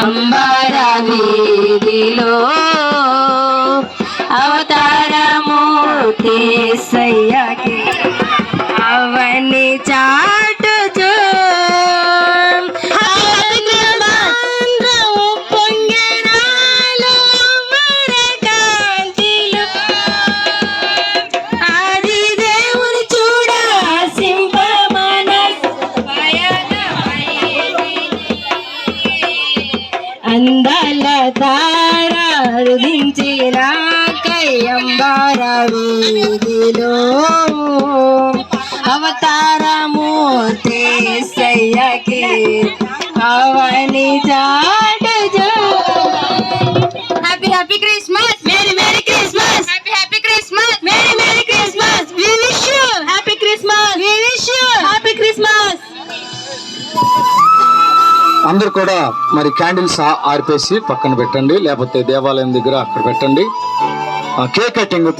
అంబర వీధిలో అవతారమూర్తి సయ్యకి అవని చాటుచు అందాల తార రుదించిన కయ్యంబార వీధిలో. అవతారమూర్తి సయ్యకి అవని చాటు happy happy Christmas merry merry Christmas happy happy Christmas merry merry Christmas we wish you happy Christmas we wish you happy Christmas అందరు కూడా మరి క్యాండిల్స్ ఆర్పేసి పక్కన పెట్టండి లేకపోతే దేవాలయం దగ్గర అక్కడ పెట్టండి. ఆ కేక్ కటింగ్